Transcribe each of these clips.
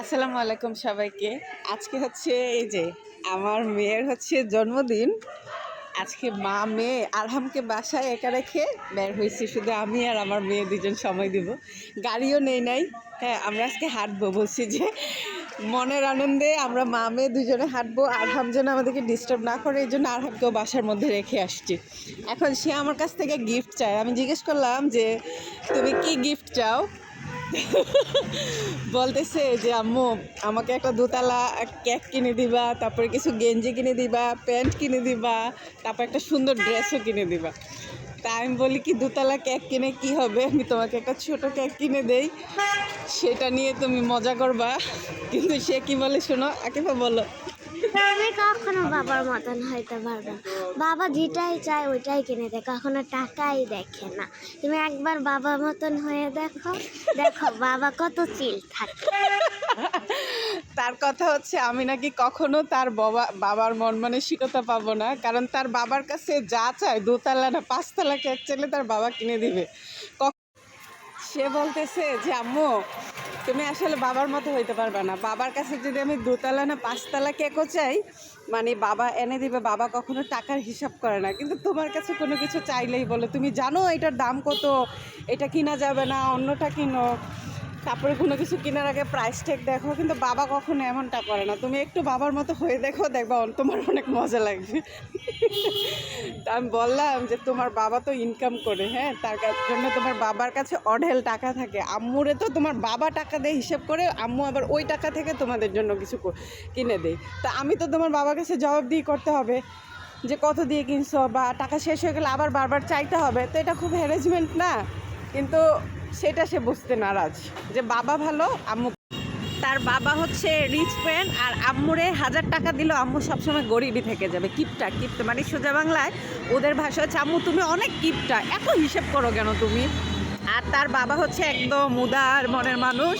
আসসালামু আলাইকুম সবাইকে। আজকে হচ্ছে এই যে আমার মেয়ের হচ্ছে জন্মদিন। আজকে মা, মেয়ে আরহামকে বাসায় একা রেখে বের হয়েছি। শুধু আমি আর আমার মেয়ে দুজন সময় দিব। গাড়িও নেই নাই। হ্যাঁ আমরা আজকে হাঁটবো বলছি যে মনের আনন্দে আমরা মা, মেয়ে দুজনে হাঁটবো। আরহাম যেন আমাদেরকে ডিস্টার্ব না করে, এই জন্য আরহামকেও বাসার মধ্যে রেখে আসছি। এখন সে আমার কাছ থেকে গিফট চায়। আমি জিজ্ঞেস করলাম যে, তুমি কি গিফট চাও? বলতেছে যে, আম্মু, আমাকে একটা দোতলা কেক কিনে দিবা, তারপরে কিছু গেঞ্জি কিনে দিবা, প্যান্ট কিনে দিবা, তারপর একটা সুন্দর ড্রেসও কিনে দিবা। তা আমি বলি কি, দুতলা কেক কিনে কি হবে? আমি তোমাকে একটা ছোট কেক কিনে দেই। সেটা নিয়ে তুমি মজা করবা। কিন্তু সে কি বলে শোনো, আকিফা বলো। আমি কখনো বাবার মতন হইতে পারব বাবা যেটাই চায় ওইটাই কিনে দেয়, কখনো টাকাই দেখে না। তুমি একবার বাবার মতন হয়ে দেখো দেখো বাবা কত চিল থাকে। তার কথা হচ্ছে, আমি নাকি কখনো তার বাবা, বাবার মন মানসিকতা পাবো না। কারণ তার বাবার কাছে যা চায়, দোতলা না পাঁচতলা কেক চাইলে তার বাবা কিনে দিবে। সে বলতেছে যে, আম্মু, তুমি আসলে বাবার মতো হইতে পারবে না। বাবার কাছে যদি আমি দোতলা না পাঁচতলা কেকও চাই মানে বাবা এনে দিবে, বাবা কখনো টাকার হিসাব করে না। কিন্তু তোমার কাছে কোনো কিছু চাইলেই বলে, তুমি জানো এটার দাম কত? এটা কিনা যাবে না, অন্যটা কিনো। তারপরে কোনো কিছু কেনার আগে প্রাইস ট্যাগ দেখো, কিন্তু বাবা কখনো এমনটা করে না। তুমি একটু বাবার মতো হয়ে দেখো, দেখবা তোমার অনেক মজা লাগবে। আমি বললাম যে তোমার বাবা তো ইনকাম করে হ্যাঁ? তার জন্য তোমার বাবার কাছে অঢেল টাকা থাকে। আম্মুরে তো তোমার বাবা টাকা দেয় হিসেব করে, আম্মু আবার ওই টাকা থেকে তোমাদের জন্য কিছু কিনে দেয়। তা আমি তো তোমার বাবার কাছে জবাব দিয়ে করতে হবে, যে কত দিয়ে কিনছো বা টাকা শেষ হয়ে গেলে আবার বারবার চাইতে হবে। তো এটা খুব হ্যারেসমেন্ট না? কিন্তু সেটা সে বুঝতে নারাজ যে বাবা ভালো, আম্মু তার বাবা হচ্ছে রিচ ম্যান আর আম্মুরে হাজার টাকা দিলেও আম্মু সবসময় গরিবই থেকে যাবে। কিপটা কিপটা মানে সোজা বাংলায় ওদের ভাষা হচ্ছে, আম্মু, তুমি অনেক কিপটা, এত হিসেব করো কেন তুমি? আর তার বাবা হচ্ছে একদম উদার মনের মানুষ,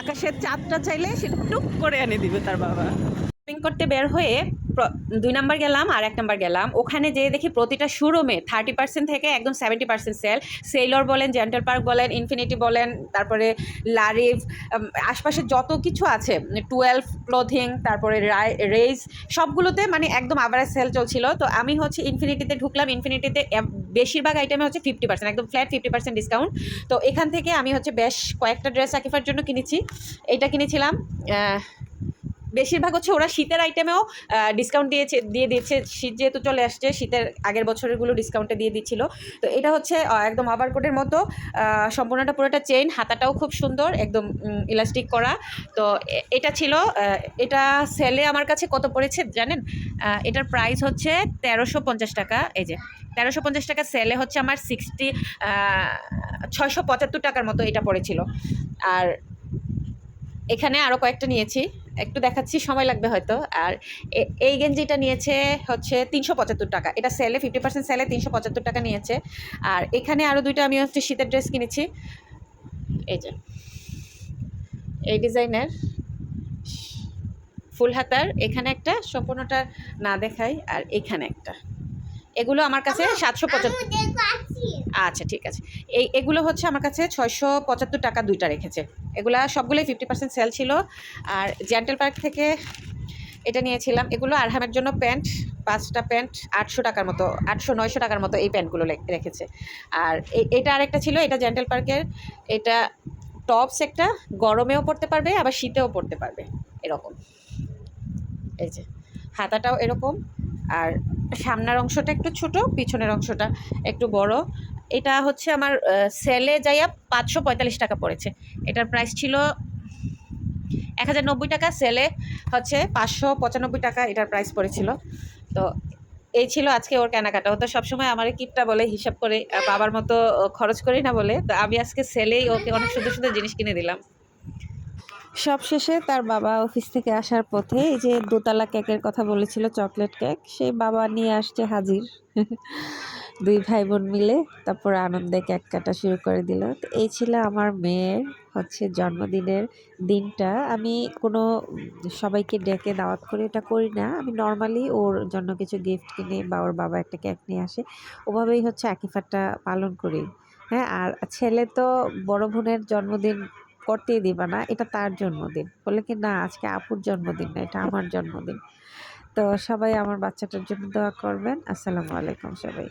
আকাশের চাঁদটা চাইলে সেটা টুক করে এনে দিবে তার বাবা। করতে বের হয়ে দুই নাম্বার গেলাম, আর এক নাম্বার গেলাম। ওখানে যেয়ে দেখি প্রতিটা শোরুমে থার্টি পার্সেন্ট থেকে একদম সেভেন্টি পার্সেন্ট সেল সেলর বলেন জেন্টাল পার্ক বলেন ইনফিনিটি বলেন, তারপরে লারিভ আশপাশে যত কিছু আছে টুয়েলভ ক্লোথিং তারপরে রেজ সবগুলোতে মানে একদম আবার সেল চলছিল। তো আমি হচ্ছে ইনফিনিটিতে ঢুকলাম। ইনফিনিটিতে বেশিরভাগ আইটেমে হচ্ছে ফিফটি পার্সেন্ট একদম ফ্ল্যাট ফিফটি পার্সেন্ট ডিসকাউন্ট তো এখান থেকে আমি হচ্ছে বেশ কয়েকটা ড্রেস আকিফার জন্য কিনেছি। এটা কিনেছিলাম বেশিরভাগ হচ্ছে ওরা শীতের আইটেমেও ডিসকাউন্ট দিয়েছে, দিয়ে দিচ্ছে। শীত যেহেতু চলে আসছে, শীতের আগের বছরেরগুলো ডিসকাউন্টে দিয়ে দিচ্ছিল। তো এটা হচ্ছে একদম ওভারকোটের মতো সম্পূর্ণটা পুরোটা চেইন হাতাটাও খুব সুন্দর, একদম ইলাস্টিক করা। তো এটা ছিল এটা সেলে আমার কাছে কত পড়েছে জানেন? এটার প্রাইস হচ্ছে তেরোশো পঞ্চাশ টাকা। এই যে, তেরোশো পঞ্চাশ টাকা সেলে হচ্ছে আমার সিক্সটি ছয়শো পঁচাত্তর টাকার মতো এটা পড়েছিল। আর এখানে আরও কয়েকটা নিয়েছি। একটু দেখাচ্ছি সময় লাগবে হয়তো। আর এই গেঞ্জিটা নিয়েছে হচ্ছে তিনশো পঁচাত্তর টাকা। এটা সেলে ফিফটি পার্সেন্ট সেলে তিনশো পঁচাত্তর টাকা নিয়েছে। আর এখানে আরও দুইটা আমি হচ্ছে শীতের ড্রেস কিনেছি। এই যে এই ডিজাইনের ফুল হাতার। এখানে একটা সম্পূর্ণটা না দেখাই। আর এখানে একটা। এগুলো আমার কাছে সাতশো পঁচাত্তর আচ্ছা ঠিক আছে। এই, এগুলো হচ্ছে আমার কাছে ছয়শো পঁচাত্তর টাকা দুইটা রেখেছে। এগুলা সবগুলোই ফিফটি পার্সেন্ট সেল ছিল। আর জেন্টাল পার্ক থেকে এটা নিয়েছিলাম। এগুলো আরহামের জন্য প্যান্ট, পাঁচটা প্যান্ট, আটশো টাকার মতো, আটশো, নয়শো টাকার মতো এই প্যান্টগুলো রেখেছে। আর এটা আরেকটা ছিল, এটা জেন্টাল পার্কের এটা টপস একটা, গরমেও পরতে পারবে, আবার শীতেও পরতে পারবে, এরকম। এই যে, হাতাটাও এরকম। আর সামনের অংশটা একটু ছোট, পিছনের অংশটা একটু বড়। এটা হচ্ছে আমার সেলে যাইয়া পাঁচশো পঁয়তাল্লিশ টাকা পড়েছে। এটার প্রাইস ছিল এক হাজার নব্বই টাকা সেলে হচ্ছে পাঁচশো পঁচানব্বই টাকা এটার প্রাইস পড়েছিল। তো এই ছিল আজকে ওর কেনাকাটা। ও তো সবসময় আমার কিপটা বলে, হিসাব করে বাবার মতো খরচ করি না বলে। তো আমি আজকে সেলেই ওকে অনেক সুন্দর সুন্দর জিনিস কিনে দিলাম। সব শেষে তার বাবা অফিস থেকে আসার পথে এই যে দোতলা কেকের কথা বলেছিল চকলেট কেক সেই বাবা নিয়ে আসছে হাজির। দুই ভাই বোন মিলে তারপর আনন্দে কেক কাটা শুরু করে দিল। তো এই ছিল আমার মেয়ের হচ্ছে জন্মদিনের দিনটা। আমি কোনো সবাইকে ডেকে দাওয়াত করে এটা করি না। আমি নর্মালি ওর জন্য কিছু গিফট কিনে বা ওর বাবা একটা কেক নিয়ে আসে। ওভাবেই হচ্ছে আকিফাটা পালন করি। হ্যাঁ আর ছেলে তো বড় বোনের জন্মদিন করতেই দিবা না, এটা তার জন্মদিন। বলে কি, না, আজকে আপুর জন্মদিন না, এটা আমার জন্মদিন। তো সবাই আমার বাচ্চাটার জন্য দোয়া করবেন। আসসালামু আলাইকুম সবাই